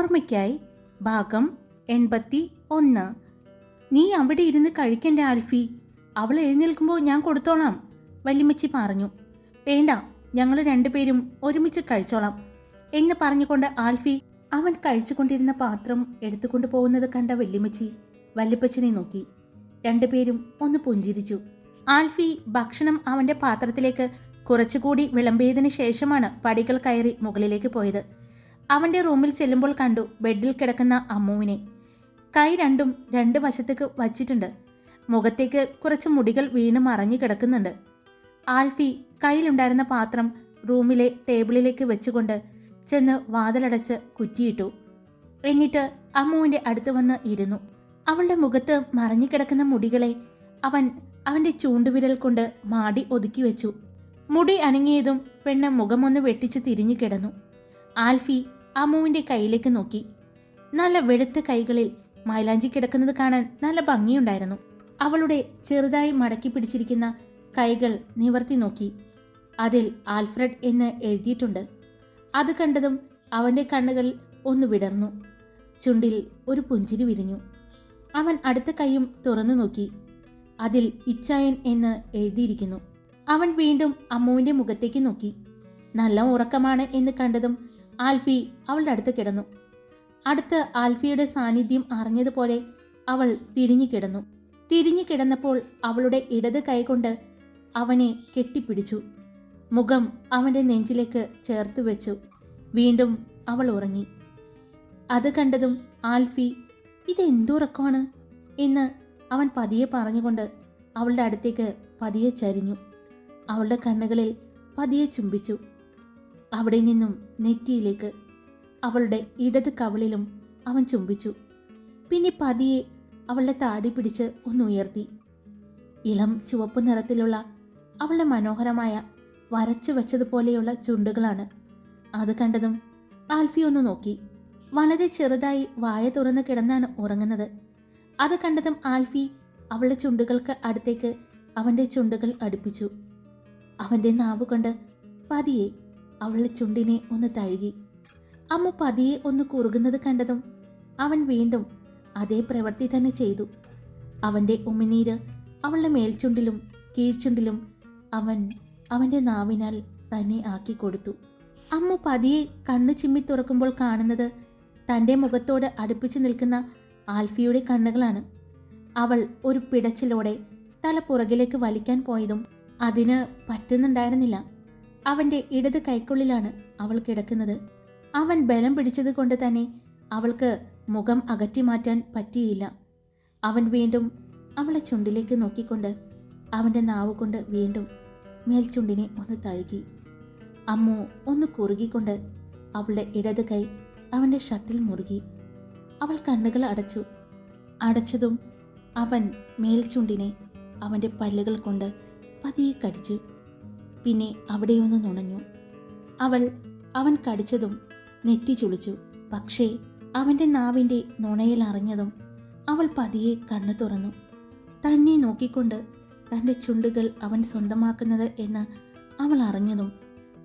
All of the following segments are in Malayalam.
ഓർമ്മയ്ക്കായി ഭാഗം എൺപത്തി ഒന്ന്. നീ അവിടെ ഇരുന്ന് കഴിക്കണ്ട ആൽഫി. അവൾ എഴുന്നേൽക്കുമ്പോൾ ഞാൻ കൊടുത്തോളാം വല്യമ്മച്ചി പറഞ്ഞു. വേണ്ട ഞങ്ങൾ രണ്ടുപേരും ഒരുമിച്ച് കഴിച്ചോളാം എന്ന് പറഞ്ഞുകൊണ്ട് ആൽഫി അവൻ കഴിച്ചുകൊണ്ടിരുന്ന പാത്രം എടുത്തുകൊണ്ട് പോകുന്നത് കണ്ട വല്യമ്മച്ചി വല്യപ്പച്ചനെ നോക്കി. രണ്ടുപേരും ഒന്ന് പുഞ്ചിരിച്ചു. ആൽഫി ഭക്ഷണം അവന്റെ പാത്രത്തിലേക്ക് കുറച്ചുകൂടി വിളമ്പിയതിന് ശേഷമാണ് പടികൾ കയറി മുകളിലേക്ക് പോയത്. അവന്റെ റൂമിൽ ചെല്ലുമ്പോൾ കണ്ടു ബെഡിൽ കിടക്കുന്ന അമ്മുവിനെ. കൈ രണ്ടും രണ്ട് വശത്തേക്ക് വച്ചിട്ടുണ്ട്. മുഖത്തേക്ക് കുറച്ച് മുടികൾ വീണ് മറഞ്ഞു കിടക്കുന്നുണ്ട്. ആൽഫി കയ്യിലുണ്ടായിരുന്ന പാത്രം റൂമിലെ ടേബിളിലേക്ക് വെച്ചുകൊണ്ട് ചെന്ന് വാതിലടച്ച് കുറ്റിയിട്ടു. എന്നിട്ട് അമ്മുവിന്റെ അടുത്ത് വന്ന് ഇരുന്നു. അവളുടെ മുഖത്ത് മറഞ്ഞു കിടക്കുന്ന മുടികളെ അവൻ അവന്റെ ചൂണ്ടുവിരൽ കൊണ്ട് മാടി ഒതുക്കി വെച്ചു. മുടി അനങ്ങിയതും പെണ്ണ് മുഖമൊന്ന് വെട്ടിച്ച് തിരിഞ്ഞു കിടന്നു. ആൽഫി അമ്മുവിന്റെ കയ്യിലേക്ക് നോക്കി. നല്ല വെളുത്ത കൈകളിൽ മൈലാഞ്ചി കിടക്കുന്നത് കാണാൻ നല്ല ഭംഗിയുണ്ടായിരുന്നു. അവളുടെ ചെറുതായി മടക്കി പിടിച്ചിരിക്കുന്ന കൈകൾ നിവർത്തി നോക്കി. അതിൽ ആൽഫ്രഡ് എന്ന് എഴുതിയിട്ടുണ്ട്. അത് കണ്ടതും അവന്റെ കണ്ണുകൾ ഒന്ന് വിടർന്നു. ചുണ്ടിൽ ഒരു പുഞ്ചിരി വിരിഞ്ഞു. അവൻ അടുത്ത കൈയും തുറന്നു നോക്കി. അതിൽ ഇച്ചായൻ എന്ന് എഴുതിയിരിക്കുന്നു. അവൻ വീണ്ടും അമ്മുവിന്റെ മുഖത്തേക്ക് നോക്കി. നല്ല ഉറക്കമാണ് എന്ന് കണ്ടതും ആൽഫി അവളുടെ അടുത്ത് കിടന്നു. അടുത്ത് ആൽഫിയുടെ സാന്നിധ്യം അറിഞ്ഞതുപോലെ അവൾ തിരിഞ്ഞു കിടന്നു. തിരിഞ്ഞു കിടന്നപ്പോൾ അവളുടെ ഇടത് കൈകൊണ്ട് അവനെ കെട്ടിപ്പിടിച്ചു. മുഖം അവന്റെ നെഞ്ചിലേക്ക് ചേർത്ത് വെച്ചു. വീണ്ടും അവൾ ഉറങ്ങി. അത് കണ്ടതും ആൽഫി ഇതെന്തുറക്കമാണ് എന്ന് അവൻ പതിയെ പറഞ്ഞുകൊണ്ട് അവളുടെ അടുത്തേക്ക് പതിയെ ചരിഞ്ഞു. അവളുടെ കണ്ണുകളിൽ പതിയെ ചുംബിച്ചു. അവിടെ നിന്നും നെറ്റിയിലേക്ക് അവളുടെ ഇടത് കവളിലും അവൻ ചുംബിച്ചു. പിന്നെ പതിയെ അവളുടെ താടി പിടിച്ച് ഒന്നുയർത്തി ഇളം ചുവപ്പ് നിറത്തിലുള്ള അവളുടെ മനോഹരമായ വരച്ചു വെച്ചതുപോലെയുള്ള ചുണ്ടുകളാണ്. അത് കണ്ടതും ആൽഫി ഒന്ന് നോക്കി. വളരെ ചെറുതായി വായ തുറന്ന് കിടന്നാണ് ഉറങ്ങുന്നത്. അത് കണ്ടതും ആൽഫി അവളുടെ ചുണ്ടുകൾക്ക് അടുത്തേക്ക് അവന്റെ ചുണ്ടുകൾ അടുപ്പിച്ചു. അവന്റെ നാവ് കൊണ്ട് പതിയെ അവളുടെ ചുണ്ടിനെ ഒന്ന് തഴുകി. അമ്മ പതിയെ ഒന്ന് കുറുകുന്നത് കണ്ടതും അവൻ വീണ്ടും അതേ പ്രവൃത്തി തന്നെ ചെയ്തു. അവന്റെ ഉമിനീര് അവളുടെ മേൽച്ചുണ്ടിലും കീഴ്ച്ചുണ്ടിലും അവൻ അവന്റെ നാവിനാൽ തന്നെ ആക്കി കൊടുത്തു. അമ്മ പതിയെ കണ്ണു ചിമ്മി തുറക്കുമ്പോൾ കാണുന്നത് തന്റെ മുഖത്തോട് അടുപ്പിച്ചു നിൽക്കുന്ന ആൽഫിയുടെ കണ്ണുകളാണ്. അവൾ ഒരു പിടച്ചിലോടെ തല പുറകിലേക്ക് വലിക്കാൻ പോയതും അതിന് പറ്റുന്നുണ്ടായിരുന്നില്ല. അവന്റെ ഇടത് കൈക്കുള്ളിലാണ് അവൾ കിടക്കുന്നത്. അവൻ ബലം പിടിച്ചത് കൊണ്ട് തന്നെ അവൾക്ക് മുഖം അകറ്റി മാറ്റാൻ പറ്റിയില്ല. അവൻ വീണ്ടും അവളെ ചുണ്ടിലേക്ക് നോക്കിക്കൊണ്ട് അവന്റെ നാവ് കൊണ്ട് വീണ്ടും മേൽചുണ്ടിനെ ഒന്ന് തഴുകി. അമ്മു ഒന്ന് കുറുകിക്കൊണ്ട് അവളുടെ ഇടത് കൈ അവന്റെ ഷട്ടിൽ മുറുകി. അവൾ കണ്ണുകൾ അടച്ചു. അടച്ചതും അവൻ മേൽചുണ്ടിനെ അവന്റെ പല്ലുകൾ കൊണ്ട് പതിയെ കടിച്ചു. പിന്നെ അവിടെയൊന്ന് നുണഞ്ഞു. അവൾ അവൻ കടിച്ചതും നെറ്റി ചുളിച്ചു. പക്ഷേ അവന്റെ നാവിന്റെ നുണയിൽ അറിഞ്ഞതും അവൾ പതിയെ കണ്ണു തുറന്നു. തന്നെ നോക്കിക്കൊണ്ട് തന്റെ ചുണ്ടുകൾ അവൻ സ്വന്തമാക്കുന്നത് എന്ന് അവൾ അറിഞ്ഞതും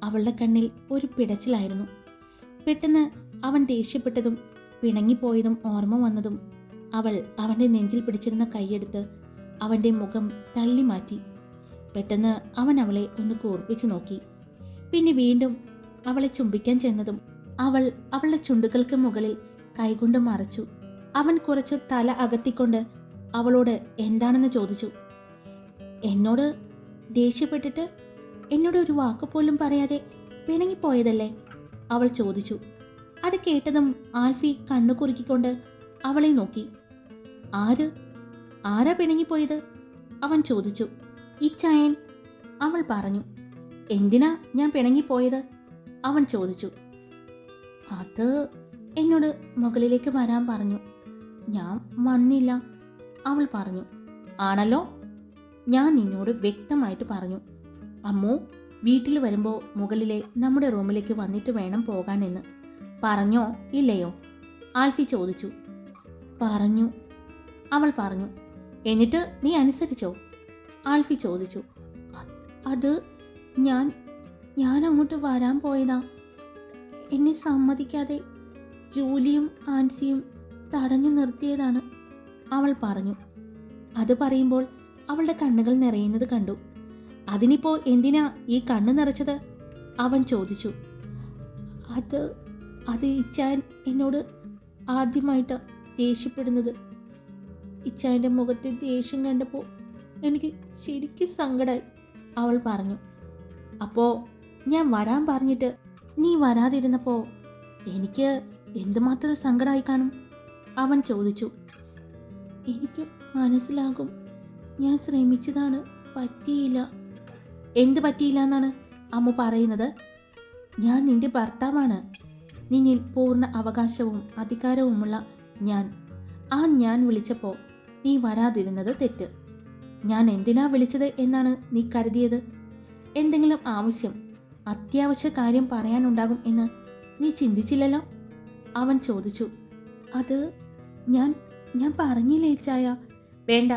അവളുടെ കണ്ണിൽ ഒരു പിടച്ചിലായിരുന്നു. പെട്ടെന്ന് അവൻ ദേഷ്യപ്പെട്ടതും പിണങ്ങിപ്പോയതും ഓർമ്മ വന്നതും അവൾ അവന്റെ നെഞ്ചിൽ പിടിച്ചിരുന്ന കൈയെടുത്ത് അവന്റെ മുഖം തള്ളി മാറ്റി പെട്ടെന്ന് അവൻ അവളെ ഒന്ന് കൂർപ്പിച്ചു നോക്കി. പിന്നെ വീണ്ടും അവളെ ചുംബിക്കാൻ ചെന്നതും അവൾ അവളുടെ ചുണ്ടുകൾക്ക് മുകളിൽ കൈകൊണ്ട് മറച്ചു. അവൻ കുറച്ച് തല അകത്തിക്കൊണ്ട് അവളോട് എന്താണെന്ന് ചോദിച്ചു. എന്നോട് ദേഷ്യപ്പെട്ടിട്ട് എന്നോട് ഒരു വാക്ക് പോലും പറയാതെ പിണങ്ങിപ്പോയതല്ലേ? അവൾ ചോദിച്ചു. അത് കേട്ടതും ആൽഫി കണ്ണു കുറുക്കിക്കൊണ്ട് അവളെ നോക്കി. ആര്? ആരാ പിണങ്ങിപ്പോയത്? അവൻ ചോദിച്ചു. ഇച്ചായൻ അവൾ പറഞ്ഞു എന്തിനാ ഞാൻ പിണങ്ങിപ്പോയത്? അവൻ ചോദിച്ചു അത് എന്നോട് മുകളിലേക്ക് വരാൻ പറഞ്ഞു. ഞാൻ വന്നില്ല. അവൾ പറഞ്ഞു ആണല്ലോ? ഞാൻ നിന്നോട് വ്യക്തമായിട്ട് പറഞ്ഞു അമ്മു വീട്ടിൽ വരുമ്പോൾ മുകളിലെ നമ്മുടെ റൂമിലേക്ക് വന്നിട്ട് വേണം പോകാനെന്ന്. പറഞ്ഞോ ഇല്ലയോ? ആൽഫി ചോദിച്ചു പറഞ്ഞു. അവൾ പറഞ്ഞു എന്നിട്ട് നീ അനുസരിച്ചോ? ആൽഫി ചോദിച്ചു അത് ഞാൻ ഞാൻ അങ്ങോട്ട് വരാൻ പോയതാ. എന്നെ സമ്മതിക്കാതെ ജൂലിയും ആൻസിയും തടഞ്ഞു നിർത്തിയതാണ്. അവൾ പറഞ്ഞു. അത് പറയുമ്പോൾ അവളുടെ കണ്ണുകൾ നിറയുന്നത് കണ്ടു. അതിനിപ്പോ എന്തിനാ ഈ കണ്ണ് നിറച്ചത്? അവൻ ചോദിച്ചു. അത് അത് ഇച്ചാൻ എന്നോട് ആദ്യമായിട്ട് ദേഷ്യപ്പെടുന്നത്. ഇച്ചാന്റെ മുഖത്തെ ദേഷ്യം കണ്ടപ്പോൾ എനിക്ക് ശരിക്കും സങ്കടമായി അവൾ പറഞ്ഞു അപ്പോൾ ഞാൻ വരാൻ പറഞ്ഞിട്ട് നീ വരാതിരുന്നപ്പോൾ എനിക്ക് എന്തുമാത്രം സങ്കടമായി കാണും? അവൻ ചോദിച്ചു എനിക്ക് മനസ്സിലാകും. ഞാൻ ശ്രമിച്ചതാണ് പറ്റിയില്ല. എന്ത് പറ്റിയില്ല എന്നാണ് അമ്മ പറയുന്നത്. ഞാൻ നിന്റെ ഭർത്താവാണ്. നിന്നിൽ പൂർണ അവകാശവും അധികാരവുമുള്ള ഞാൻ. ആ ഞാൻ വിളിച്ചപ്പോൾ നീ വരാതിരുന്നത് തെറ്റ്. ഞാൻ എന്തിനാ വിളിച്ചത് എന്നാണ് നീ കരുതിയത്? എന്തെങ്കിലും ആവശ്യം അത്യാവശ്യ കാര്യം പറയാനുണ്ടാകും എന്ന് നീ ചിന്തിച്ചില്ലല്ലോ? അവൻ ചോദിച്ചു. അത് ഞാൻ ഞാൻ പറഞ്ഞില്ലേ ചായ? വേണ്ട.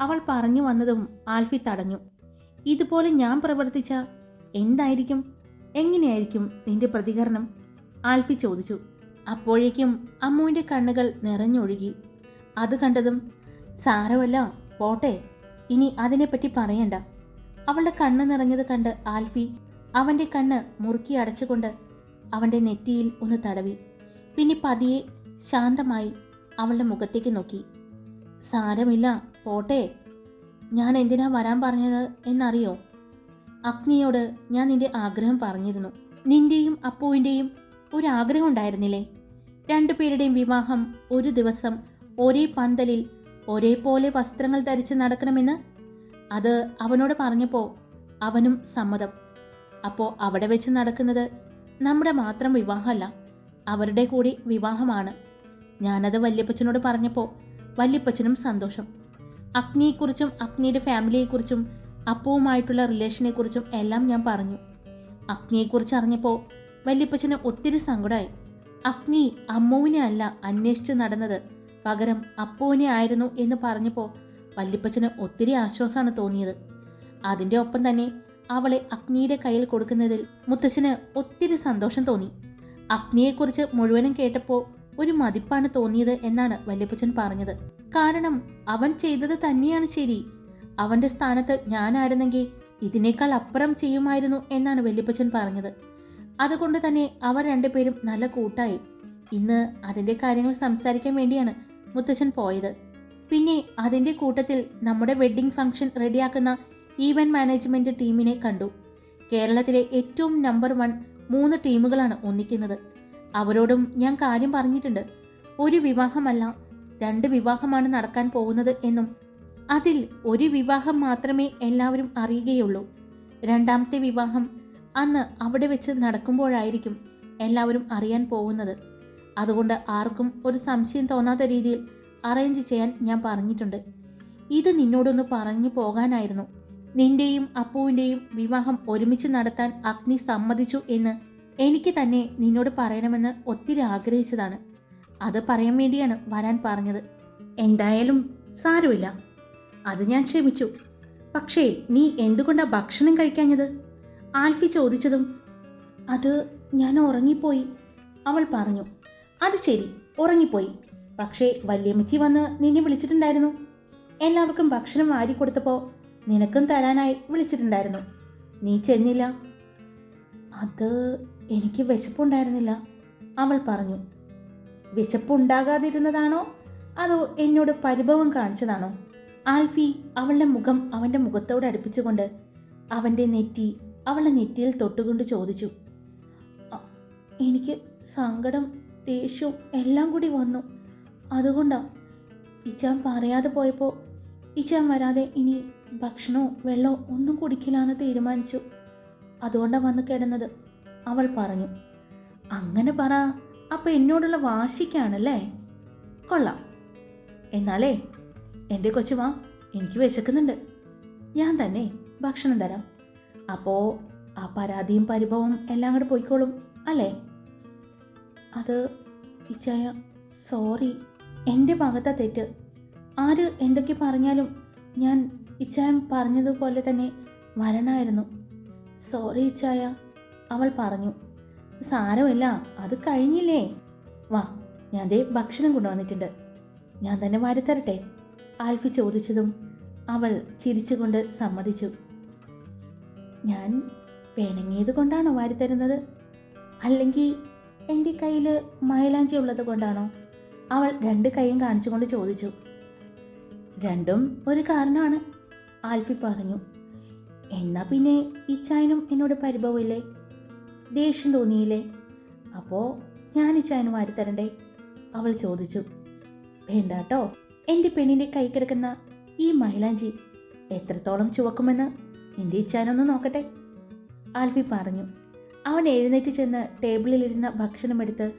അവൾ പറഞ്ഞു വന്നതും ആൽഫി തടഞ്ഞു. ഇതുപോലെ ഞാൻ പ്രവർത്തിച്ച എന്തായിരിക്കും? എങ്ങനെയായിരിക്കും നിന്റെ പ്രതികരണം? ആൽഫി ചോദിച്ചു. അപ്പോഴേക്കും അമ്മുവിന്റെ കണ്ണുകൾ നിറഞ്ഞൊഴുകി. അത് കണ്ടതും സാരമല്ല പോട്ടെ. ഇനി അതിനെപ്പറ്റി പറയണ്ട. അവളുടെ കണ്ണ് നിറഞ്ഞത് കണ്ട് ആൽഫി അവന്റെ കണ്ണ് മുറുക്കി അടച്ചുകൊണ്ട് അവന്റെ നെറ്റിയിൽ ഒന്ന് തടവി. പിന്നെ പതിയെ ശാന്തമായി അവളുടെ മുഖത്തേക്ക് നോക്കി. സാരമില്ല പോട്ടെ. ഞാൻ എന്തിനാ വരാൻ പറഞ്ഞത് എന്നറിയോ? അഗ്നിയോട് ഞാൻ നിന്റെ ആഗ്രഹം പറഞ്ഞിരുന്നു. നിന്റെയും അപ്പുവിന്റെയും ഒരു ആഗ്രഹം ഉണ്ടായിരുന്നില്ലേ? രണ്ടുപേരുടെയും വിവാഹം ഒരു ദിവസം ഒരേ പന്തലിൽ ഒരേപോലെ വസ്ത്രങ്ങൾ ധരിച്ച് നടക്കണമെന്ന്? അത് അവനോട് പറഞ്ഞപ്പോൾ അവനും സമ്മതം. അപ്പോൾ അവിടെ വെച്ച് നടക്കുന്നത് നമ്മുടെ മാത്രം വിവാഹമല്ല അവരുടെ കൂടി വിവാഹമാണ്. ഞാനത് വല്യപ്പച്ചനോട് പറഞ്ഞപ്പോൾ വല്യപ്പച്ചനും സന്തോഷം. അഗ്നിയെക്കുറിച്ചും അഗ്നിയുടെ ഫാമിലിയെക്കുറിച്ചും അപ്പവുമായിട്ടുള്ള റിലേഷനെക്കുറിച്ചും എല്ലാം ഞാൻ പറഞ്ഞു. അഗ്നിയെക്കുറിച്ച് അറിഞ്ഞപ്പോൾ വല്യപ്പച്ചന് ഒത്തിരി സങ്കടമായി അഗ്നി അമ്മുവിനെ അല്ല അന്വേഷിച്ച് നടന്നത് പകരം അപ്പുവിനെ ആയിരുന്നു എന്ന് പറഞ്ഞപ്പോൾ വല്യപ്പച്ചന് ഒത്തിരി ആശ്വാസമാണ് തോന്നിയത്. അതിന്റെ ഒപ്പം തന്നെ അവളെ അഗ്നിയുടെ കയ്യിൽ കൊടുക്കുന്നതിൽ മുത്തശ്ശന് ഒത്തിരി സന്തോഷം തോന്നി. അഗ്നിയെക്കുറിച്ച് മുഴുവനും കേട്ടപ്പോൾ ഒരു മതിപ്പാണ് തോന്നിയത് എന്നാണ് വല്യപ്പച്ചൻ പറഞ്ഞത്. കാരണം അവൻ ചെയ്തത് തന്നെയാണ് ശരി. അവന്റെ സ്ഥാനത്ത് ഞാനായിരുന്നെങ്കിൽ ഇതിനേക്കാൾ അപ്പുറം ചെയ്യുമായിരുന്നു എന്നാണ് വല്യപ്പച്ചൻ പറഞ്ഞത്. അതുകൊണ്ട് തന്നെ അവർ രണ്ടുപേരും നല്ല കൂട്ടായി. ഇന്ന് അതിന്റെ കാര്യങ്ങൾ സംസാരിക്കാൻ വേണ്ടിയാണ് മുത്തശ്ശൻ പോയത്. പിന്നെ അതിന്റെ കൂട്ടത്തിൽ നമ്മുടെ വെഡ്ഡിംഗ് ഫംഗ്ഷൻ റെഡിയാക്കുന്ന ഈവന്റ് മാനേജ്മെന്റ് ടീമിനെ കണ്ടു. കേരളത്തിലെ ഏറ്റവും നമ്പർ വൺ മൂന്ന് ടീമുകളാണ് ഒന്നിക്കുന്നത്. അവരോടും ഞാൻ കാര്യം പറഞ്ഞിട്ടുണ്ട്. ഒരു വിവാഹമല്ല രണ്ട് വിവാഹമാണ് നടക്കാൻ പോകുന്നത് എന്നും. അതിൽ ഒരു വിവാഹം മാത്രമേ എല്ലാവരും അറിയുകയുള്ളൂ. രണ്ടാമത്തെ വിവാഹം അന്ന് അവിടെ വെച്ച് നടക്കുമ്പോഴായിരിക്കും എല്ലാവരും അറിയാൻ പോകുന്നത്. അതുകൊണ്ട് ആർക്കും ഒരു സംശയം തോന്നാത്ത രീതിയിൽ അറേഞ്ച് ചെയ്യാൻ ഞാൻ പറഞ്ഞിട്ടുണ്ട്. ഇത് നിന്നോടൊന്ന് പറഞ്ഞു പോകാനായിരുന്നു. നിന്റെയും അപ്പുവിന്റെയും വിവാഹം ഒരുമിച്ച് നടത്താൻ അഗ്നി സമ്മതിച്ചു എന്ന് എനിക്ക് തന്നെ നിന്നോട് പറയണമെന്ന് ഒത്തിരി ആഗ്രഹിച്ചതാണ്. അത് പറയാൻ വേണ്ടിയാണ് വരാൻ പറഞ്ഞത്. എന്തായാലും സാരമില്ല. അത് ഞാൻ ക്ഷമിച്ചു. പക്ഷേ നീ എന്തുകൊണ്ടാ ഭക്ഷണം കഴിക്കാഞ്ഞത്? ആൽഫി ചോദിച്ചതും അത് ഞാൻ ഉറങ്ങിപ്പോയി. അവൾ പറഞ്ഞു അത് ശരി ഉറങ്ങിപ്പോയി. പക്ഷേ വല്യമ്മച്ചി വന്ന് നിന്നെ വിളിച്ചിട്ടുണ്ടായിരുന്നു. എല്ലാവർക്കും ഭക്ഷണം വാരി കൊടുത്തപ്പോൾ നിനക്കും തരാനായി വിളിച്ചിട്ടുണ്ടായിരുന്നു. നീ ചെന്നില്ല. അത് എനിക്ക് വിശപ്പുണ്ടായിരുന്നില്ല അവൾ പറഞ്ഞു. വിശപ്പുണ്ടാകാതിരുന്നതാണോ? അതോ എന്നോട് പരിഭവം കാണിച്ചതാണോ? ആൽഫി അവളുടെ മുഖം അവന്റെ മുഖത്തോട് അടുപ്പിച്ചുകൊണ്ട് അവന്റെ നെറ്റി അവളുടെ നെറ്റിയിൽ തൊട്ടുകൊണ്ട് ചോദിച്ചു. എനിക്ക് സങ്കടം ദേഷ്യവും എല്ലാം കൂടി വന്നു. അതുകൊണ്ടാ ഇച്ചാൻ പറയാതെ പോയപ്പോൾ ഇച്ചാൻ വരാതെ ഇനി ഭക്ഷണമോ വെള്ളമോ ഒന്നും കുടിക്കില്ലാന്ന് തീരുമാനിച്ചു. അതുകൊണ്ടാണ് വന്ന് കിടന്നത് അവൾ പറഞ്ഞു. അങ്ങനെ പറ അപ്പം എന്നോടുള്ള വാശിക്കാണല്ലേ? കൊള്ളാം. എന്നാലേ എന്റെ കൊച്ചു വാ എനിക്ക് വിശക്കുന്നുണ്ട്. ഞാൻ തന്നെ ഭക്ഷണം തരാം. അപ്പോൾ ആ പരാതിയും പരിഭവം എല്ലാം കൂടെ പോയിക്കോളും അല്ലേ? അത് ഇച്ചായ സോറി എന്റെ ഭാഗത്താ തെറ്റ്. ആര് എന്തൊക്കെ പറഞ്ഞാലും ഞാൻ ഇച്ചായം പറഞ്ഞതുപോലെ തന്നെ വരണമായിരുന്നു സോറി ഇച്ചായ അവൾ പറഞ്ഞു. സാരമില്ല അത് കഴിഞ്ഞില്ലേ? വാ ഞാൻ ദേ ഭക്ഷണം കൊണ്ടുവന്നിട്ടുണ്ട്. ഞാൻ തന്നെ വാരിത്തരട്ടെ? ആൽഫി ചോദിച്ചതും അവൾ ചിരിച്ചുകൊണ്ട് സമ്മതിച്ചു. ഞാൻ പിണങ്ങിയത് കൊണ്ടാണോ വാരിത്തരുന്നത്? അല്ലെങ്കിൽ എന്റെ കയ്യിൽ മൈലാഞ്ചി ഉള്ളത് കൊണ്ടാണോ? അവൾ രണ്ട് കൈയും കാണിച്ചുകൊണ്ട് ചോദിച്ചു. രണ്ടും ഒരു കാരണമാണ് ആൽഫി പറഞ്ഞു. എന്നാ പിന്നെ ഇച്ചായനും എന്നോട് പരിഭവമില്ലേ? ദേഷ്യം തോന്നിയില്ലേ? അപ്പോൾ ഞാൻ ഇച്ചായനും വാരിത്തരണ്ടേ? അവൾ ചോദിച്ചു. വേണ്ട കേട്ടോ എന്റെ പെണ്ണിന്റെ കൈ കിടക്കുന്ന ഈ മൈലാഞ്ചി എത്രത്തോളം ചുവക്കുമെന്ന് നിന്റെ ഇച്ചാനൊന്ന് നോക്കട്ടെ ആൽഫി പറഞ്ഞു. അവൻ എഴുന്നേറ്റ് ചെന്ന് ടേബിളിലിരുന്ന ഭക്ഷണമെടുത്ത്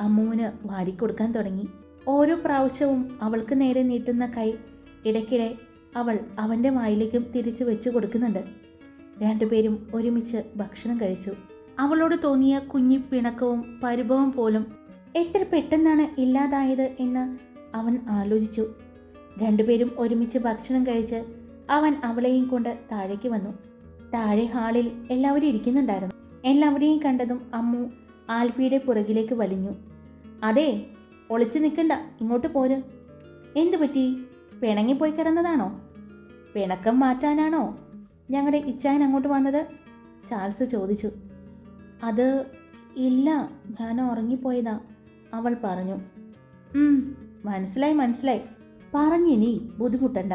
അമ്മുവിന് വാരിക്കൊടുക്കാൻ തുടങ്ങി. ഓരോ പ്രാവശ്യവും അവൾക്ക് നേരെ നീട്ടുന്ന കൈ ഇടയ്ക്കിടെ അവൾ അവന്റെ വായിലേക്കും തിരിച്ചു വെച്ചു കൊടുക്കുന്നുണ്ട്. രണ്ടുപേരും ഒരുമിച്ച് ഭക്ഷണം കഴിച്ചു. അവളോട് തോന്നിയ കുഞ്ഞി പിണക്കവും പരിഭവം പോലും എത്ര പെട്ടെന്നാണ് ഇല്ലാതായത് എന്ന് അവൻ ആലോചിച്ചു. രണ്ടുപേരും ഒരുമിച്ച് ഭക്ഷണം കഴിച്ച് അവൻ അവളെയും കൊണ്ട് താഴേക്ക് വന്നു. താഴെ ഹാളിൽ എല്ലാവരും ഇരിക്കുന്നുണ്ടായിരുന്നു. എല്ലാവരെയും കണ്ടതും അമ്മു ആൽഫിയുടെ പുറകിലേക്ക് വലിഞ്ഞു. അതെ ഒളിച്ചു നിൽക്കണ്ട ഇങ്ങോട്ട് പോര്. എന്തു പറ്റി? പിണങ്ങിപ്പോയി കിടന്നതാണോ? പിണക്കം മാറ്റാനാണോ ഞങ്ങളുടെ ഇച്ചായൻ അങ്ങോട്ട് വന്നത്? ചാൾസ് ചോദിച്ചു. അത് ഇല്ല ഞാൻ ഉറങ്ങിപ്പോയതാ അവൾ പറഞ്ഞു. "ഉം, മനസ്സിലായി മനസ്സിലായി. പറഞ്ഞിനി ബുദ്ധിമുട്ടണ്ട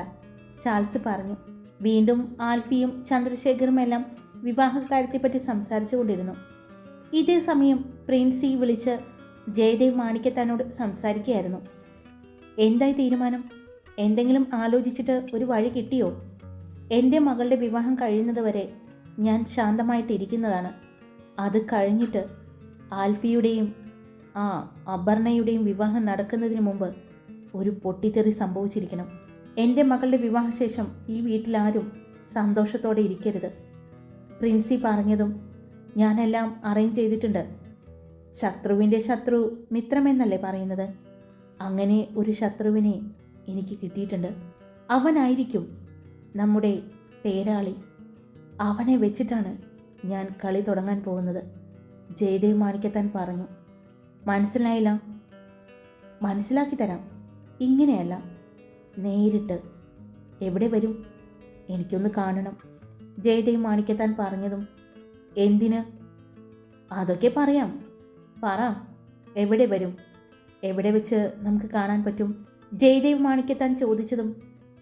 ചാൾസ് പറഞ്ഞു. വീണ്ടും ആൽഫിയും ചന്ദ്രശേഖറും എല്ലാം വിവാഹകാര്യത്തെപ്പറ്റി സംസാരിച്ചു കൊണ്ടിരുന്നു ഇതേ സമയം പ്രിൻസി വിളിച്ച് ജയദേവ് മാണിക്കത്താനോട് സംസാരിക്കുകയായിരുന്നു. എന്തായി തീരുമാനം? എന്തെങ്കിലും ആലോചിച്ചിട്ട് ഒരു വഴി കിട്ടിയോ? എന്റെ മകളുടെ വിവാഹം കഴിയുന്നതുവരെ ഞാൻ ശാന്തമായിട്ടിരിക്കുന്നതാണ്. അത് കഴിഞ്ഞിട്ട് ആൽഫിയുടെയും ആ അപർണയുടെയും വിവാഹം നടക്കുന്നതിന് മുമ്പ് ഒരു പൊട്ടിത്തെറി സംഭവിച്ചിരിക്കണം. എന്റെ മകളുടെ വിവാഹശേഷം ഈ വീട്ടിലാരും സന്തോഷത്തോടെ ഇരിക്കരുത്. പ്രിൻസി പറഞ്ഞതും ഞാനെല്ലാം അറേഞ്ച് ചെയ്തിട്ടുണ്ട്. ശത്രുവിന്റെ ശത്രു മിത്രമെന്നല്ലേ പറയുന്നത്? അങ്ങനെ ഒരു ശത്രുവിനെ എനിക്ക് കിട്ടിയിട്ടുണ്ട്. അവനായിരിക്കും നമ്മുടെ തേരാളി. അവനെ വെച്ചിട്ടാണ് ഞാൻ കളി തുടങ്ങാൻ പോകുന്നത്. ജയദേവ് മാണിക്കത്താൻ പറഞ്ഞു. മനസ്സിലായില്ല? മനസ്സിലാക്കി തരാം. ഇങ്ങനെയല്ല. നേരിട്ട് എവിടെ വരും? എനിക്കൊന്ന് കാണണം. ജയദേവ് മാണിക്കത്താൻ പറഞ്ഞതും. എന്തിന്? അതൊക്കെ പറയാം. പറ. എവിടെ വരും? എവിടെ വെച്ച് നമുക്ക് കാണാൻ പറ്റും? ജയദേവ് മാണിക്കത്താൻ ചോദിച്ചതും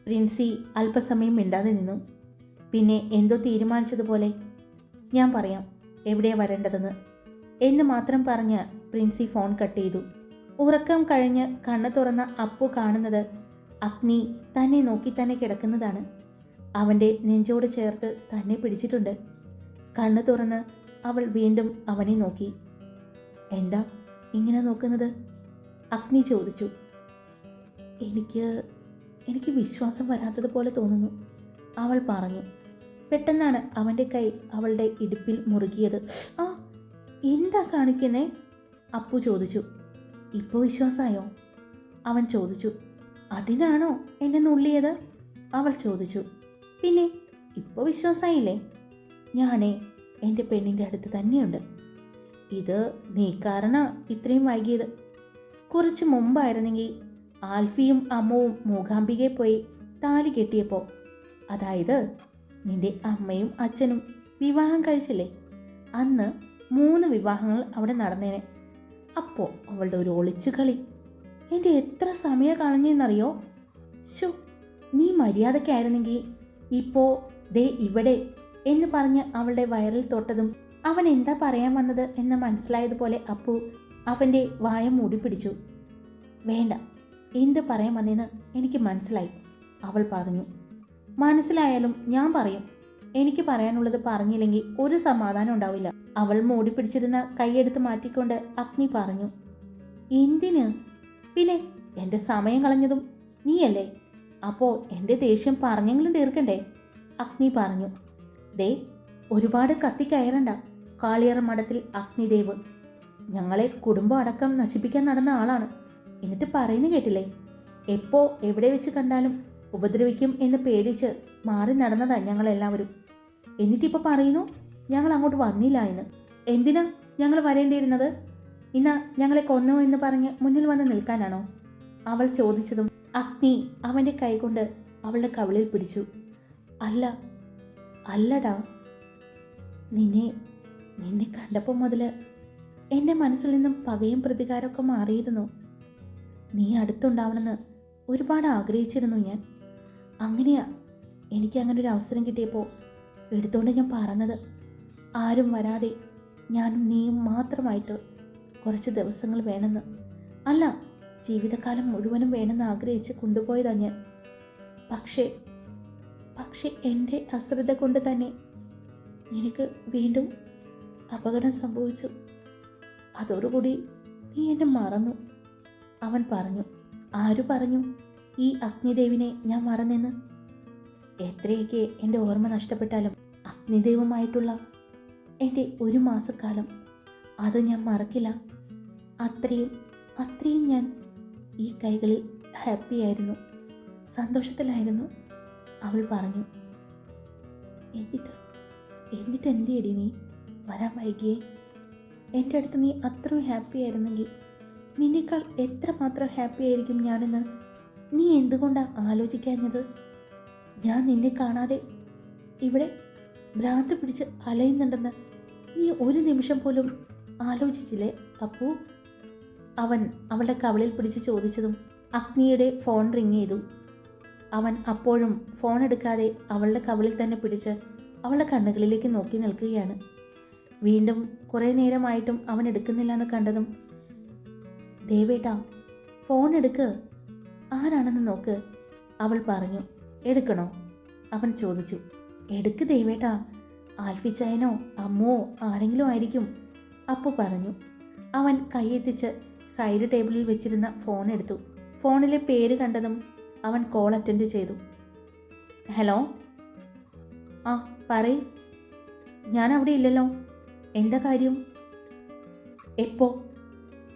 പ്രിൻസി അല്പസമയം മിണ്ടാതെ നിന്നു. പിന്നെ എന്തോ തീരുമാനിച്ചതുപോലെ ഞാൻ പറയാം എവിടെയാണ് വരേണ്ടതെന്ന് എന്ന് മാത്രം പറഞ്ഞ് പ്രിൻസി ഫോൺ കട്ട് ചെയ്തു. ഉറക്കം കഴിഞ്ഞ് കണ്ണ് തുറന്ന അപ്പു കാണുന്നത് അഗ്നി തന്നെ നോക്കി തന്നെ കിടക്കുന്നതാണ്. അവന്റെ നെഞ്ചോട് ചേർത്ത് തന്നെ പിടിച്ചിട്ടുണ്ട്. കണ്ണു തുറന്ന് അവൾ വീണ്ടും അവനെ നോക്കി. എന്താ ഇങ്ങനെ നോക്കുന്നത്? അഗ്നി ചോദിച്ചു. എനിക്ക് എനിക്ക് വിശ്വാസം വരാത്തതുപോലെ തോന്നുന്നു അവൾ പറഞ്ഞു. പെട്ടെന്നാണ് അവന്റെ കൈ അവളുടെ ഇടുപ്പിൽ മുറുകിയത്. ആ എന്താ കാണിക്കുന്നേ? അപ്പു ചോദിച്ചു. ഇപ്പോൾ വിശ്വാസമായോ അവൻ ചോദിച്ചു. അതിനാണോ എന്നെ നുള്ളിയത്? അവൾ ചോദിച്ചു. പിന്നെ ഇപ്പോൾ വിശ്വാസമായില്ലേ ഞാനേ എന്റെ പെണ്ണിന്റെ അടുത്ത് തന്നെയുണ്ട്. ഇത് നീ കാരണം ഇത്രയും വൈകിയത്. കുറച്ച് മുമ്പായിരുന്നെങ്കിൽ ആൽഫിയും അമ്മവും മൂകാംബികയെ പോയി താലി കെട്ടിയപ്പോൾ അതായത് നിന്റെ അമ്മയും അച്ഛനും വിവാഹം കഴിച്ചില്ലേ? അന്ന് മൂന്ന് വിവാഹങ്ങൾ അവിടെ നടന്നേനെ. അപ്പോൾ അവളുടെ ഒരു ഒളിച്ചു കളി. എന്റെ എത്ര സമയം കളഞ്ഞെന്നറിയോ? ശോ നീ മര്യാദക്കായിരുന്നെങ്കിൽ ഇപ്പോൾ ദേ ഇവിടെ എന്ന് പറഞ്ഞ് അവളുടെ വയറിൽ തൊട്ടതും അവൻ എന്താ പറയാൻ വന്നത് എന്ന് മനസ്സിലായതുപോലെ അപ്പു അവന്റെ വായ മൂടി പിടിച്ചു. വേണ്ട എന്ത് പറയാൻ വന്നെന്ന് എനിക്ക് മനസ്സിലായി. അവൾ പറഞ്ഞു മനസ്സിലായാലും ഞാൻ പറയും. എനിക്ക് പറയാനുള്ളത് പറഞ്ഞില്ലെങ്കിൽ ഒരു സമാധാനം ഉണ്ടാവില്ല. അവൾ മൂടി പിടിച്ചിരുന്ന കൈയെടുത്ത് മാറ്റിക്കൊണ്ട് അഗ്നി പറഞ്ഞു എന്തിന്? പിന്നെ എന്റെ സമയം കളഞ്ഞതും നീയല്ലേ? അപ്പോൾ എന്റെ ദേഷ്യം പറഞ്ഞെങ്കിലും തീർക്കണ്ടേ? അഗ്നി പറഞ്ഞു. ദേ ഒരുപാട് കത്തി കയറണ്ട. കാളിയറ മഠത്തിൽ അഗ്നിദേവ്. ഞങ്ങളെ കുടുംബം അടക്കം നശിപ്പിക്കാൻ നടന്ന ആളാണ്. എന്നിട്ട് പറയുന്നു കേട്ടില്ലേ? എപ്പോ എവിടെ വെച്ച് കണ്ടാലും ഉപദ്രവിക്കും എന്ന് പേടിച്ച് മാറി നടന്നതാ ഞങ്ങളെല്ലാവരും. എന്നിട്ടിപ്പോൾ പറയുന്നു ഞങ്ങൾ അങ്ങോട്ട് വന്നില്ല എന്ന്. എന്തിനാ ഞങ്ങൾ വരേണ്ടിയിരുന്നത്? ഇന്ന് ഞങ്ങളെ കൊന്നു എന്ന് പറഞ്ഞ് മുന്നിൽ വന്ന് നിൽക്കാനാണോ? അവൾ ചോദിച്ചതും അഗ്നി അവന്റെ കൈകൊണ്ട് അവളുടെ കവിളിൽ പിടിച്ചു. അല്ല അല്ലടാ. നിന്നെ നിന്നെ കണ്ടപ്പോൾ മുതൽ എന്റെ മനസ്സിൽ നിന്നും പകയും പ്രതികാരമൊക്കെ മാറിയിരുന്നു. നീ അടുത്തുണ്ടാവണമെന്ന് ഒരുപാട് ആഗ്രഹിച്ചിരുന്നു ഞാൻ. അങ്ങനെയാ എനിക്ക് അങ്ങനെ ഒരു അവസരം കിട്ടിയപ്പോൾ എടുത്തുകൊണ്ട് ഞാൻ പറഞ്ഞത്. ആരും വരാതെ ഞാനും നീയും മാത്രമായിട്ട് കുറച്ച് ദിവസങ്ങൾ വേണമെന്ന്. അല്ല ജീവിതകാലം മുഴുവനും വേണമെന്ന് ആഗ്രഹിച്ച് കൊണ്ടുപോയതാ ഞാൻ. പക്ഷേ പക്ഷേ എന്റെ അശ്രദ്ധ കൊണ്ട് തന്നെ നിനക്ക് വീണ്ടും അപകടം സംഭവിച്ചു. അതോടുകൂടി നീ എന്നെ മറന്നു. അവൻ പറഞ്ഞു ആരു പറഞ്ഞു ഈ അഗ്നിദേവിനെ ഞാൻ മറന്നെന്ന്? എത്രയൊക്കെ എന്റെ ഓർമ്മ നഷ്ടപ്പെട്ടാലും അഗ്നിദേവുമായിട്ടുള്ള എന്റെ ഒരു മാസക്കാലം അത് ഞാൻ മറക്കില്ല. അത്രയും അത്രയും ഞാൻ ഈ കൈകളിൽ ഹാപ്പിയായിരുന്നു സന്തോഷത്തിലായിരുന്നു അവൾ പറഞ്ഞു. എന്നിട്ട് എന്നിട്ട് എന്തിയടി നീ? വരാൻ വൈകിയേ. എന്റെ അടുത്ത് നീ അത്രയും ഹാപ്പി ആയിരുന്നെങ്കിൽ നിന്നേക്കാൾ എത്രമാത്രം ഹാപ്പി ആയിരിക്കും ഞാനെന്ന് നീ എന്തുകൊണ്ടാണ് ആലോചിക്കാഞ്ഞത്? ഞാൻ നിന്നെ കാണാതെ ഇവിടെ ഭ്രാന്ത് പിടിച്ച് അലയുന്നുണ്ടെന്ന് നീ ഒരു നിമിഷം പോലും ആലോചിച്ചില്ലേ അപ്പു? അവൻ അവളുടെ കവളിൽ പിടിച്ച് ചോദിച്ചതും അഗ്നിയുടെ ഫോൺ റിങ് ചെയ്തു. അവൻ അപ്പോഴും ഫോൺ എടുക്കാതെ അവളുടെ കവളിൽ തന്നെ പിടിച്ച് അവളുടെ കണ്ണുകളിലേക്ക് നോക്കി നിൽക്കുകയാണ്. വീണ്ടും കുറേ നേരമായിട്ടും അവൻ എടുക്കുന്നില്ല എന്ന് കണ്ടതും ദേവേട്ടാ ഫോൺ എടുക്ക്. ആരാണെന്ന് നോക്ക്. അവൾ പറഞ്ഞു എടുക്കണോ? അവൻ ചോദിച്ചു എടുക്ക് ദേവേട്ടാ. ആൽഫിച്ചായനോ അമ്മോ ആരെങ്കിലും ആയിരിക്കും. അപ്പു പറഞ്ഞു അവൻ കൈയെത്തിച്ച് സൈഡ് ടേബിളിൽ വെച്ചിരുന്ന ഫോൺ എടുത്തു. ഫോണിലെ പേര് കണ്ടതും അവൻ കോൾ അറ്റൻഡ് ചെയ്തു. ഹലോ? ആ പറയ്. ഞാൻ അവിടെ ഇല്ലല്ലോ. എന്താ കാര്യം? എപ്പോ?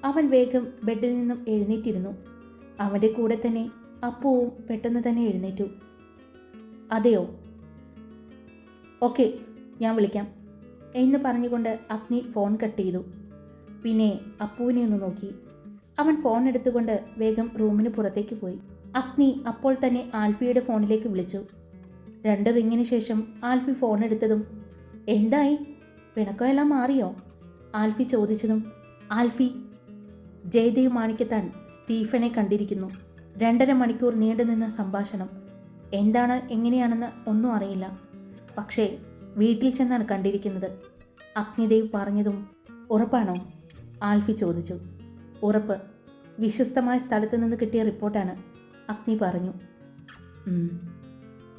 അവൻ വേഗം ബെഡിൽ നിന്നും എഴുന്നേറ്റിരുന്നു. അവന്റെ കൂടെ തന്നെ അപ്പുവും പെട്ടെന്ന് തന്നെ എഴുന്നേറ്റു. അതെയോ? ഓക്കെ ഞാൻ വിളിക്കാം. എന്ന് പറഞ്ഞുകൊണ്ട് അഗ്നി ഫോൺ കട്ട് ചെയ്തു. പിന്നെ അപ്പുവിനെ ഒന്ന് നോക്കി. അവൻ ഫോൺ എടുത്തുകൊണ്ട് വേഗം റൂമിന് പുറത്തേക്ക് പോയി. അഗ്നി അപ്പോൾ തന്നെ ആൽഫിയുടെ ഫോണിലേക്ക് വിളിച്ചു. രണ്ട് റിങ്ങിന് ശേഷം ആൽഫി ഫോൺ എടുത്തതും എന്തായി? പിണക്കമെല്ലാം മാറിയോ? ആൽഫി ചോദിച്ചതും ആൽഫി ജയദേവ് മാണിക്കത്താൻ സ്റ്റീഫനെ കണ്ടിരിക്കുന്നു. രണ്ടര മണിക്കൂർ നീണ്ടുനിന്ന സംഭാഷണം. എന്താണ് എങ്ങനെയാണെന്ന് ഒന്നും അറിയില്ല. പക്ഷേ വീട്ടിൽ ചെന്നാണ് കണ്ടിരിക്കുന്നത്. അഗ്നിദേവ് പറഞ്ഞതും ഉറപ്പാണോ? ആൽഫി ചോദിച്ചു. ഉറപ്പ്. വിശ്വസ്തമായ സ്ഥലത്തു നിന്ന് കിട്ടിയ റിപ്പോർട്ടാണ്. അഗ്നി പറഞ്ഞു.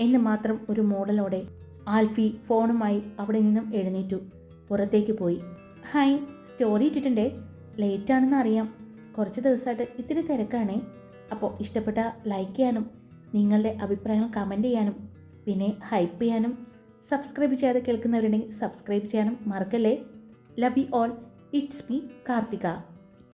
എന്ന് മാത്രം ഒരു മോഡലോടെ ആൽഫി ഫോണുമായി അവിടെ നിന്നും എഴുന്നേറ്റു. പുറത്തേക്ക് പോയി. Hi story ഇട്ടിട്ടുണ്ടേ? ലേറ്റാണെന്ന് അറിയാം. കുറച്ച് ദിവസമായിട്ട് ഇത്തിരി തിരക്കാണേ. അപ്പോൾ ഇഷ്ടപ്പെട്ട ലൈക്ക് ചെയ്യാനും നിങ്ങളുടെ അഭിപ്രായങ്ങൾ കമന്റ് ചെയ്യാനും പിന്നെ ഹൈപ്പ് ചെയ്യാനും സബ്സ്ക്രൈബ് ചെയ്യാതെ കേൾക്കുന്നവരുണ്ടെങ്കിൽ സബ്സ്ക്രൈബ് ചെയ്യാനും മറക്കല്ലേ? Love you all it's me Karthika.